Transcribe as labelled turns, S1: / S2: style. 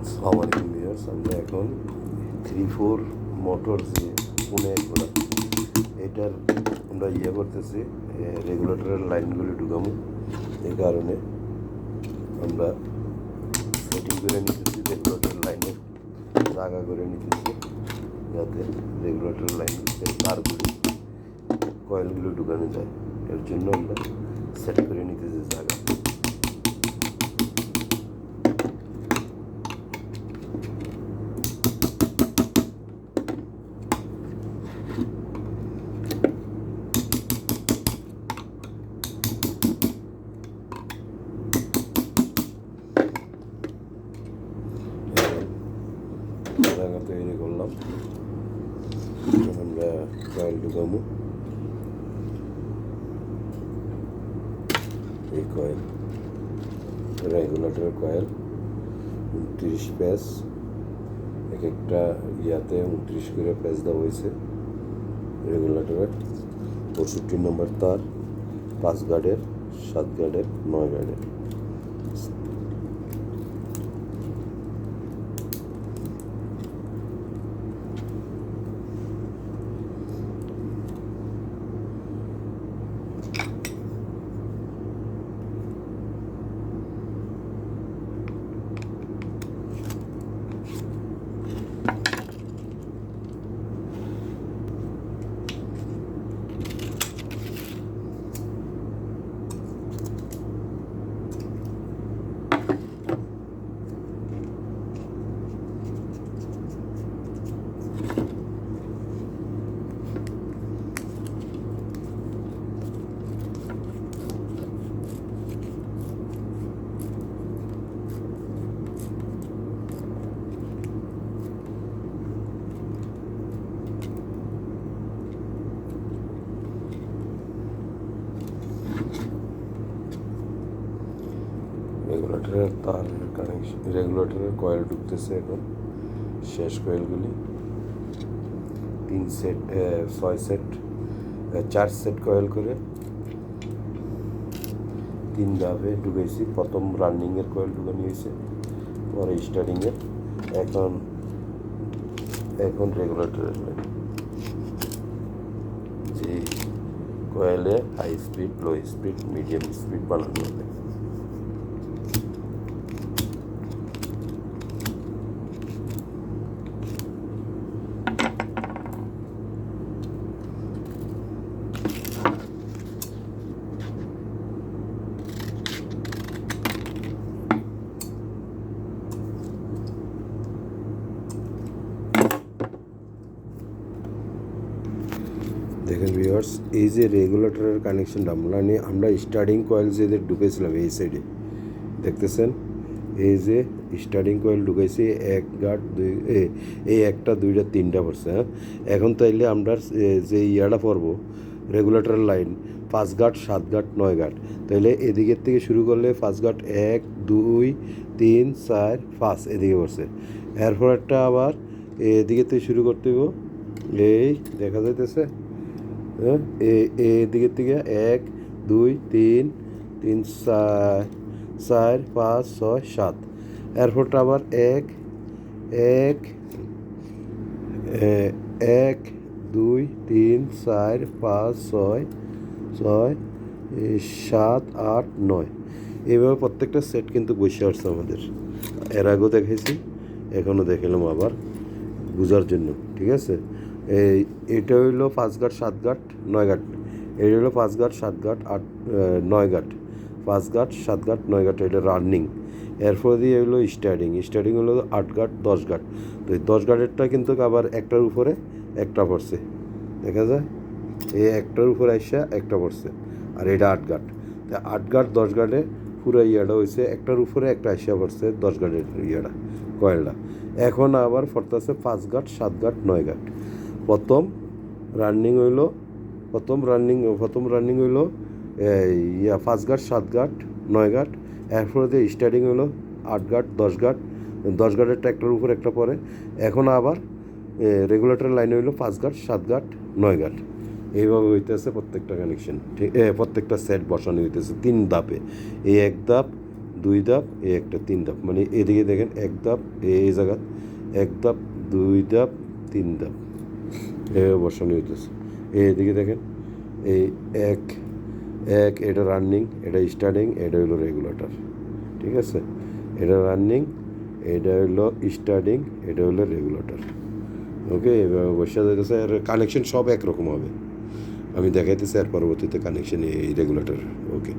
S1: আলাইকুম ভিউয়ার্স আমরা এখন থ্রি ফোর মোটর যে পুনে প্রোডাক্ট এটার আমরা ইয়ে করতেছি রেগুলেটরের লাইনগুলি ঢুকামো এই কারণে আমরা সেটিং করে নিতেছি রেগুলেটর লাইনের জায়গা করে নিতেছি, যাতে রেগুলেটর লাইনের তারগুলি কয়েলগুলো ঢুকানো যায়। এর জন্য আমরা সেট করে নিতেছি জায়গা তৈরি করলাম এখন ঢুকাবো এই কয়েল রেগুলেটর কয়েল উনত্রিশ প্যাচ এক একটা ইয়াতে উনত্রিশ করে প্যাচ দেওয়া হয়েছে। রেগুলেটরে পঁয়ষট্টি নম্বর তার। পাঁচ গার্ডের সাত গার্ডের নয় গার্ডের রেগুলেটরের তার কানেকশন রেগুলেটরের কয়েল ঢুকতেছে এখন, শেষ কয়েলগুলি তিন সেট ছয় সেট চার সেট কয়েল করে। তিন ধাপে ঢুকেছি। প্রথম রানিংয়ের কয়েল ঢুকানো হয়েছে, পরে স্টার্টিংয়ের এখন এখন রেগুলেটরের যে কয়েলে high speed low speed medium speed বানানো হবে দেখেন ভিউয়ার্স এই যে রেগুলেটরের কানেকশনটা আমরা নিয়ে আমরা স্টার্টিং কয়েল যে ঢুকেছিলাম এই সাইডে দেখতেছেন? এই যে স্টার্টিং কয়েল ঢুকাইছি এক গার্ড দুই এই একটা, দুইটা, তিনটা পড়ছে হ্যাঁ? এখন তাইলে আমরা যে ইয়াটা পড়ব রেগুলেটর লাইন পাঁচ গার্ড সাত গার্ড নয় গার্ড তাইলে এদিকের থেকে শুরু করলে পাঁচ গার্ড এক, দুই, তিন, চার, পাঁচ এদিকে পড়ছে। এরপর একটা আবার এদিকে থেকে শুরু করতে হইব, এই, দেখা যাইতেছে? এদিকের থেকে এক, দুই, তিন তিন, চার চার, পাঁচ, ছয়, সাত। এরপরটা আবার এক এক এক, দুই, তিন, চার, পাঁচ, ছয় ছয় সাত, আট, নয়। এইভাবে প্রত্যেকটা সেট কিন্তু বসে আসছে আমাদের। এর আগেও দেখেছি এখনও দেখালাম আবার, বোঝার জন্য, ঠিক আছে? এটা হইল পাঁচ গাঁট সাত গাঁট এটা হইল পাঁচ গাঁট সাত আট নয়ঘাট। নয় গাঁট পাঁচ গাঁট সাত গাঁট এটা রানিং এরপর দিয়ে হইল স্টার্টিং স্টার্টিং হলো আট গাঁট দশ গাঁট তো এই দশ গাঁটেরটা কিন্তু আবার একটার উপরে একটা পড়ছে। দেখা যায়? এই একটার উপরে আইসা একটা পড়ছে। আর এটা আট গাঁট তা আট গাঁট দশ গাঁটে পুরো ইয়াটা হয়েছে একটার উপরে একটা আইসা পড়ছে দশ গাঁটের ইয়াটা, কয়েলটা। এখন আবার পড়তেছে পাঁচ গাঁট সাত গাঁট নয় গাঁট প্রথম রানিং হইল, প্রথম রানিং প্রথম রানিং হইল ইয়া পাঁচ গাঁট সাত গাঁট নয় গাঁট এরপরে দিয়ে স্টার্টিং হইল, আট গাঁট দশ গাঁট দশ গাঁটেরটা একটার উপর একটা পরে, এখন আবার রেগুলেটর লাইন হইল পাঁচ গাঁট সাত গাঁট নয় গাঁট এইভাবে হইতেছে প্রত্যেকটা কানেকশন ঠিক প্রত্যেকটা সেট বসানো হইতেছে তিন ধাপে। এই এক ধাপ, দুই ধাপ, এই একটা তিন ধাপ। মানে এদিকে দেখেন, এক ধাপ, এই জায়গা এক ধাপ, দুই ধাপ, তিন ধাপ। এভাবে বসানো হইতেছে এই এইদিকে দেখেন, এই এক এক এটা রানিং এটা স্টার্টিং এটা হলো রেগুলেটর ঠিক আছে? এটা রানিং এটা হলো স্টার্টিং এটা হলো রেগুলেটর ওকে এভাবে বসে যাইতেছে আর কানেকশন সব একরকম হবে। আমি দেখাইতেছি, আর পরবর্তীতে কানেকশন এই রেগুলেটর ওকে